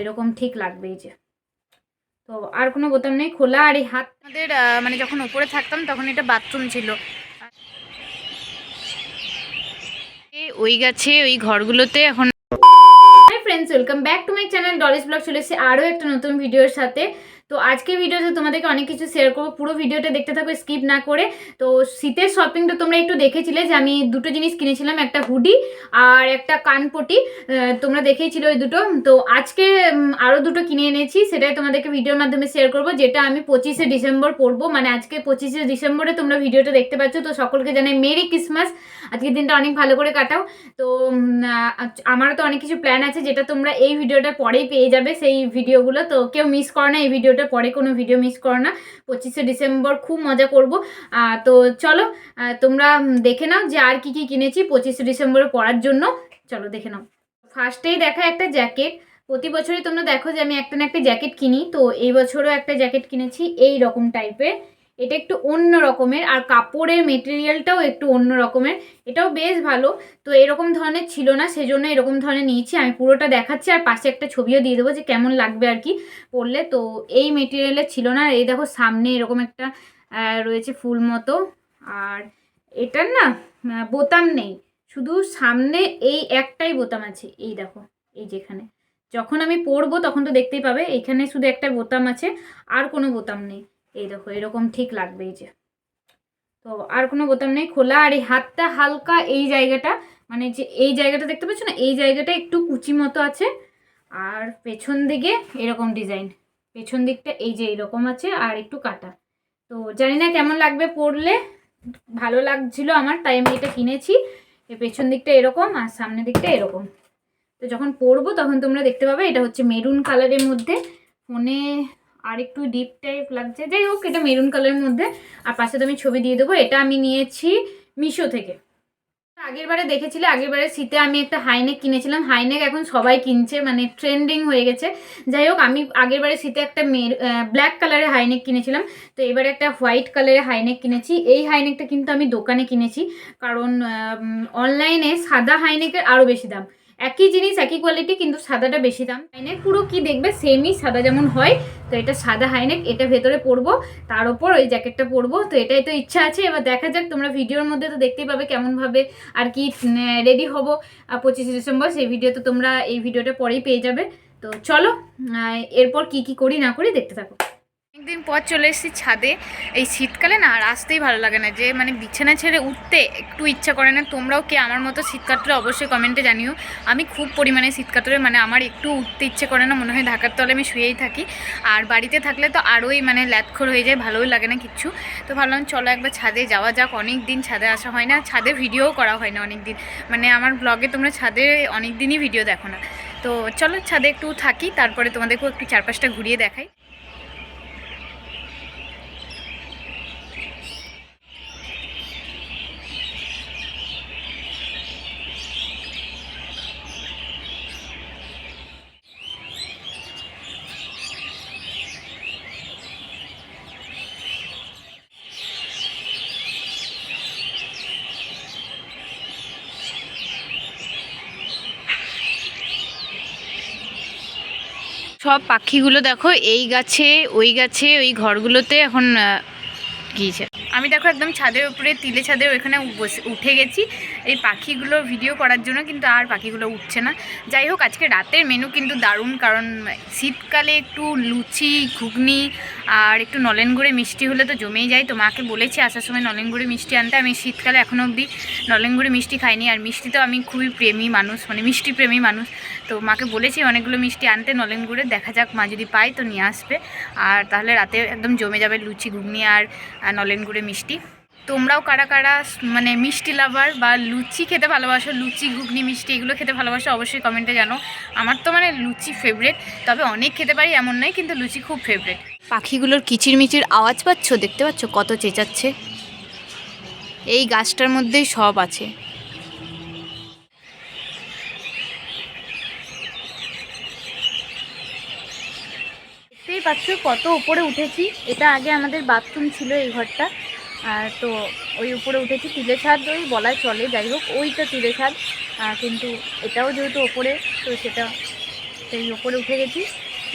এরকম ঠিক লাগবে এই যে। তো আর কোনো বোতাম নেই খোলা আর এই হাত আমাদের মানে যখন উপরে থাকতাম তখন এটা বাথরুম ছিল। ওই গাছে ওই ঘরগুলোতে এখন hi friends welcome back to my channel Dolly's blog চলে এসেছে আরও একটা নতুন ভিডিওর সাথে। তো আজকের ভিডিওতে তোমাদেরকে অনেক কিছু শেয়ার করব। পুরো ভিডিওটা দেখতে থাকো স্কিপ না করে। তো শীতের শপিংটা তোমরা একটু দেখেছিলে যে আমি দুটো জিনিস কিনেছিলাম, একটা হুডি আর একটা কানপটি। তোমরা দেখেইছিলে ওই দুটো। তো আজকে আরও দুটো কিনে এনেছি, সেটাই তোমাদেরকে ভিডিওর মাধ্যমে শেয়ার করব, যেটা আমি পঁচিশে ডিসেম্বর পরবো। মানে আজকে পঁচিশে ডিসেম্বরে তোমরা ভিডিওটা দেখতে পাচ্ছ। তো সকলকে জানাই মেরি ক্রিসমাস। আজকের দিনটা অনেক ভালো করে কাটাও। তো আমারও তো অনেক কিছু প্ল্যান আছে, যেটা তোমরা এই ভিডিওটার পরেই পেয়ে যাবে সেই ভিডিওগুলো তো কেউ মিস করো না এই ভিডিওটার পরে কোনো ভিডিও মিস করো না। পঁচিশে ডিসেম্বর খুব মজা করব। তো চলো তোমরা দেখে নাও যে আর কি কি কিনেছি পঁচিশে ডিসেম্বরে পড়ার জন্য। চলো দেখে নাও। ফার্স্টেই দেখা একটা জ্যাকেট। প্রতি বছরই তোমরা দেখো যে আমি একটা না একটা জ্যাকেট কিনি। তো এই বছরও একটা জ্যাকেট কিনেছি। এই রকম টাইপের এটা একটু অন্য রকমের, আর কাপড়ের মেটেরিয়ালটাও একটু অন্য রকমের। এটাও বেশ ভালো। তো এরকম ধরনের ছিল না, সেজন্য এরকম ধরনের নিয়েছি। আমি পুরোটা দেখাচ্ছি, আর পাশে একটা ছবিও দিয়ে দেবো যে কেমন লাগবে আর কি পরলে। তো এই মেটেরিয়ালের ছিল না এই দেখো সামনে এরকম একটা রয়েছে ফুল মতো। আর এটার না বোতাম নেই। শুধু সামনে এই একটাই বোতাম আছে। এই দেখো, এই যেখানে যখন আমি পরবো তখন তো দেখতেই পাবে, এখানে শুধু একটা বোতাম আছে, আর কোনো বোতাম নেই। এই দেখো, এরকম ঠিক লাগবে এই যে। তো আর কোনো বোতাম নেই, খোলা। আর এই হাতটা হালকা এই জায়গাটা মানে যে এই জায়গাটা দেখতে পাচ্ছ না, এই জায়গাটা একটু কুচি মতো আছে। আর পেছন দিকে এরকম ডিজাইন, পেছন দিকটা এই যে এরকম আছে আর একটু কাটা। তো জানি না কেমন লাগবে পরলে, ভালো লাগছিল আমার, তাই আমি এটা কিনেছি। পেছন দিকটা এরকম আর সামনের দিকটা এরকম। তো যখন পরবো তখন তোমরা দেখতে পাবে, এটা হচ্ছে মেরুন কালারের মধ্যে। ফোনে আর একটু ডিপ টাইপ লাগছে। যাই হোক, এটা মেরুন কালারের মধ্যে। আর পাশে তো আমি ছবি দিয়ে দেবো। এটা আমি নিয়েছি মিশো থেকে। আগের বারে দেখেছিলে? আগের বারে শীতে আমি একটা হাইনেক কিনেছিলাম। হাইনেক এখন সবাই কিনছে মানে ট্রেন্ডিং হয়ে গেছে। যাই হোক, আমি আগের বারে শীতে একটা মের ব্ল্যাক কালারের হাইনেক কিনেছিলাম। তো এবারে একটা হোয়াইট কালারের হাইনেক কিনেছি। এই হাইনেকটা কিন্তু আমি দোকানে কিনেছি। কারণ অনলাইনে সাদা হাইনেকের আরও বেশি দাম। একই জিনিস, একই কোয়ালিটি কিন্তু সাদাটা বেশি দাম। হাইনেক পুরো কি দেখবে? সেমই সাদা যেমন হয়, তো এটা সাদা হাইনেক, এটা ভেতরে পরবো, তার ওপর ওই জ্যাকেটটা পরবো, তো এটাই তো ইচ্ছা আছে। এবার দেখা যাক, তোমরা ভিডিওর মধ্যে তো দেখতেই পাবে কেমনভাবে আর কি রেডি হব। পঁচিশে ডিসেম্বর, সেই ভিডিও তো তোমরা এই ভিডিওটা পরেই পেয়ে যাবে। তো চলো এরপর কি কি করি না করি দেখতে থাকো। অনেকদিন পর চলে এসেছি ছাদে। এই শীতকালে না আর আসতেই ভালো লাগে না যে মানে বিছানা ছেড়ে উঠতে একটু ইচ্ছা করে না। তোমরাও কি আমার মতো শীত কাটলে অবশ্যই কমেন্টে জানিও। আমি খুব পরিমাণে শীত কাটলে মানে আমার একটু উঠতে ইচ্ছে করে না। মনে হয় ঢাকার তলে আমি শুয়েই থাকি। আর বাড়িতে থাকলে তো আরোই মানে ল্যাথখোর হয়ে যায়, ভালোই লাগে না কিচ্ছু। তো ভাবলাম চলো একবার ছাদে যাওয়া যাক। অনেক দিন ছাদে আসা হয় না। ছাদে ভিডিওও করা হয় না অনেক দিন মানে আমার ব্লগে তোমরা ছাদে অনেক দিনই ভিডিও দেখো না। তো চলো ছাদে একটু থাকি, তারপরে তোমাদেরকেও একটু চারপাশটা ঘুরিয়ে দেখাই। সব পাখিগুলো দেখো, এই গাছে, ওই গাছে, ওই ঘরগুলোতে এখন গিয়েছে। আমি দেখো একদম ছাদের উপরে, তিলে ছাদের ওইখানে উঠে গেছি। এই পাখিগুলো ভিডিও করার জন্য কিন্তু আর পাখিগুলো উঠছে না। যাই হোক, আজকে রাতের মেনু কিন্তু দারুণ, কারণ শীতকালে একটু লুচি, ঘুগনি আর একটু নলেন গুঁড়ে মিষ্টি হলে তো জমেই যায়। তো মাকে বলেছি আসার সময় নলেন গুঁড়ে মিষ্টি আনতে। আমি শীতকালে এখনও অবধি নলেন গুঁড়ে মিষ্টি খাইনি। আর মিষ্টি তো আমি খুবই প্রেমী মানুষ মানে মিষ্টি প্রেমী মানুষ। তো মাকে বলেছি অনেকগুলো মিষ্টি আনতে, নলেন গুঁড়ে, দেখা যাক মা যদি পায় তো নিয়ে আসবে। আর তাহলে রাতে একদম জমে যাবে লুচি, ঘুগনি আর নলেন গুঁড়ে মিষ্টি। তোমরাও কারা কারা মানে মিষ্টি লাভার বা লুচি খেতে ভালোবাসো, লুচি, ঘুগনি, মিষ্টি এগুলো খেতে ভালোবাসো অবশ্যই কমেন্টে জানো। আমার তো মানে লুচি ফেভারেট তবে অনেক খেতে পারি এমন নয়, কিন্তু লুচি খুব ফেভারেট পাখিগুলোর কিচিরমিচির আওয়াজ পাচ্ছ? দেখতে পাচ্ছ কত চেঁচাচ্ছে? এই গাছটার মধ্যেই সব আছে। দেখতেই পাচ্ছ কত উপরে উঠেছি। এটা আগে আমাদের বাথরুম ছিল এই ঘরটা। তো ওই উপরে উঠেছি। তিলে ছাদ ওই বলা চলে, যাই হোক, ওইটা তিলে ছাদ। কিন্তু এটাও যেহেতু ওপরে, তো সেটা সেই ওপরে উঠে গেছি।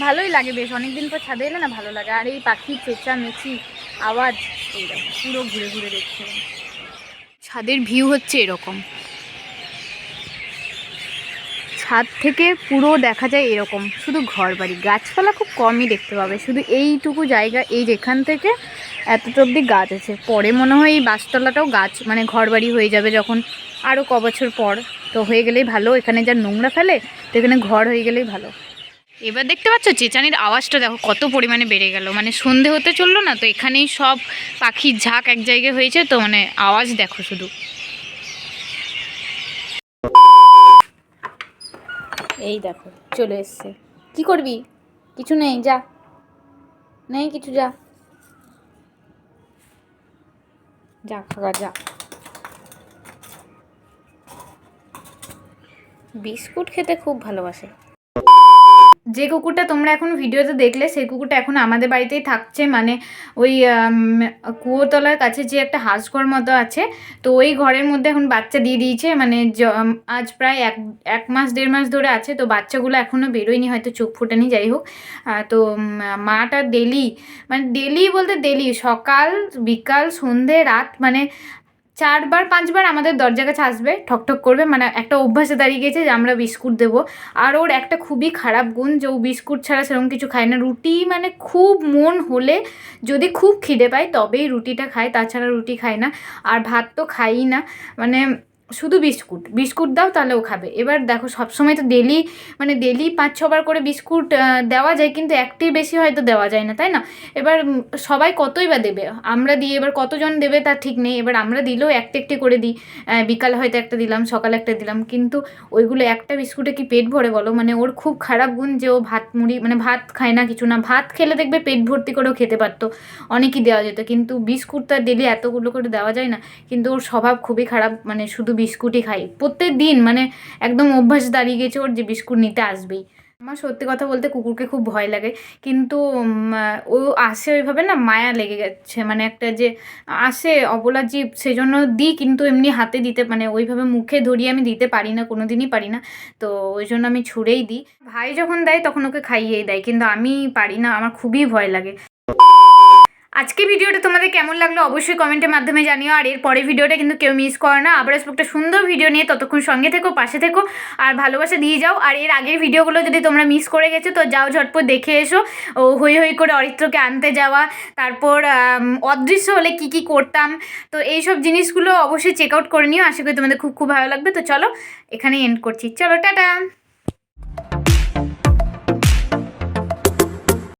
ভালোই লাগে বেশ, অনেকদিন পর ছাদে এলে না ভালো লাগে। আর এই পাখি চেঁচা মেচি আওয়াজ এইরকম পুরো ঘুরে ঘুরে দেখছে ছাদের ভিউ হচ্ছে এরকম। ছাদ থেকে পুরো দেখা যায় এরকম। শুধু ঘর বাড়ি গাছপালা খুব কমই দেখতে পাবে। শুধু এইটুকু জায়গা, এই যেখান থেকে এতটা অবধি গাছ আছে। পরে মনে হয় এই বাসতলাটাও গাছ মানে ঘর বাড়ি হয়ে যাবে যখন আরও ক বছর পর। তো হয়ে গেলেই ভালো। এখানে যা নোংরা ফেলে, তো এখানে ঘর হয়ে গেলেই ভালো। এবার দেখতে পাচ্ছ চেঁচানির আওয়াজটা দেখো, কত পরিমাণে বেড়ে গেল। মানে সন্ধে হতে চলল না, তো এখানেই সব পাখির ঝাঁক এক জায়গায় হয়েছে, তো মানে আওয়াজ দেখো শুধু। এই দেখো, চলে এসছে। কি করবি? কিছু নেই, যা। নেই কিছু, যা। যা খাগা যা। বিস্কুট খেতে খুব ভালোবাসে। যে কুকুরটা তোমরা এখন ভিডিওতে দেখলে, সেই কুকুরটা এখন আমাদের বাড়িতেই থাকছে। মানে ওই কুয়োতলার কাছে যে একটা হাঁসঘর মতো আছে, তো ওই ঘরের মধ্যে এখন বাচ্চা দিয়ে দিয়েছে। মানে আজ প্রায় এক এক মাস, দেড় মাস ধরে আছে, তো বাচ্চাগুলো এখনও বেরোয়নি, হয়তো চোখ ফোটেনি, যাই হোক। তো মাটা ডেলি মানে ডেলি বলতে ডেলি, সকাল, বিকাল, সন্ধে, রাত মানে চারবার, পাঁচবার আমাদের দরজা কাছে আসবে, ঠকঠক করবে মানে একটা অভ্যাসে দাঁড়িয়ে গেছে যে আমরা বিস্কুট দেবো। আর ওর একটা খুবই খারাপ গুণ যে ও বিস্কুট ছাড়া সেরকম কিছু খায় না। রুটি মানে খুব মন হলে যদি খুব খিদে পায় তবেই রুটিটা খায়, তাছাড়া রুটি খায় না। আর ভাত তো খাই না। মানে শুধু বিস্কুট। বিস্কুট দাও, তাহলে ও খাবে। এবার দেখো, সবসময় তো ডেলি মানে ডেলি পাঁচ, ছবার করে বিস্কুট দেওয়া যায়, কিন্তু একটির বেশি হয়তো দেওয়া যায় না, তাই না? এবার সবাই কতই বা দেবে? আমরা দিই এবার কতজন দেবে তার ঠিক নেই। এবার আমরা দিলেও একটা, একটি করে দিই। বিকালে হয়তো একটা দিলাম, সকালে একটা দিলাম, কিন্তু ওইগুলো একটা বিস্কুটে কি পেট ভরে বলো? মানে ওর খুব খারাপ গুণ যে ও ভাত, মুড়ি মানে ভাত খায় না কিছু না। ভাত খেলে দেখবে পেট ভর্তি করেও খেতে পারতো। অনেকই দেওয়া যেত, কিন্তু বিস্কুট তো ডেলি এতগুলো করে দেওয়া যায় না, কিন্তু ওর স্বভাব খুবই খারাপ। মানে শুধু বিস্কুটই খাই। প্রত্যেক দিন মানে একদম অভ্যাস দাঁড়িয়ে গেছে ওর যে বিস্কুট নিতে আসবেই। আমার সত্যি কথা বলতে কুকুরকে খুব ভয় লাগে। কিন্তু ও আসে ওইভাবে না, মায়া লেগে গেছে মানে একটা যে আসে অবলা জীব, সেজন্য দিই, কিন্তু এমনি হাতে দিতে মানে ওইভাবে মুখে ধরিয়ে আমি দিতে পারি না কোনো দিনই পারি না। তো ওই জন্য আমি ছুঁড়েই দিই। ভাই যখন দেয়, তখন ওকে খাইয়েই দেয়। কিন্তু আমি পারি না, আমার খুবই ভয় লাগে। আজকে ভিডিওটা তোমাদের কেমন লাগল অবশ্যই কমেন্টের মাধ্যমে জানিও। আর এর পরে ভিডিওটা কিন্তু কেউ মিস করো না। আবার আসব একটা সুন্দর ভিডিও নিয়ে ততক্ষণ সঙ্গে থেকো, পাশে থেকো, আর ভালোবাসা দিয়ে যাও। আর এর আগের ভিডিওগুলো যদি তোমরা মিস করে গেছো, তো যাও ঝটপট দেখে এসো। ও হই হই করে অরিত্রকে আনতে যাওয়া, তারপর অদৃশ্য হলে কি কি করতাম। তো এই সব জিনিসগুলো অবশ্যই চেক আউট করে নিও। আশা করি তোমাদের খুব খুব ভালো লাগবে। তো চলো, এখানেই এন্ড করছি। চলো, টাটা!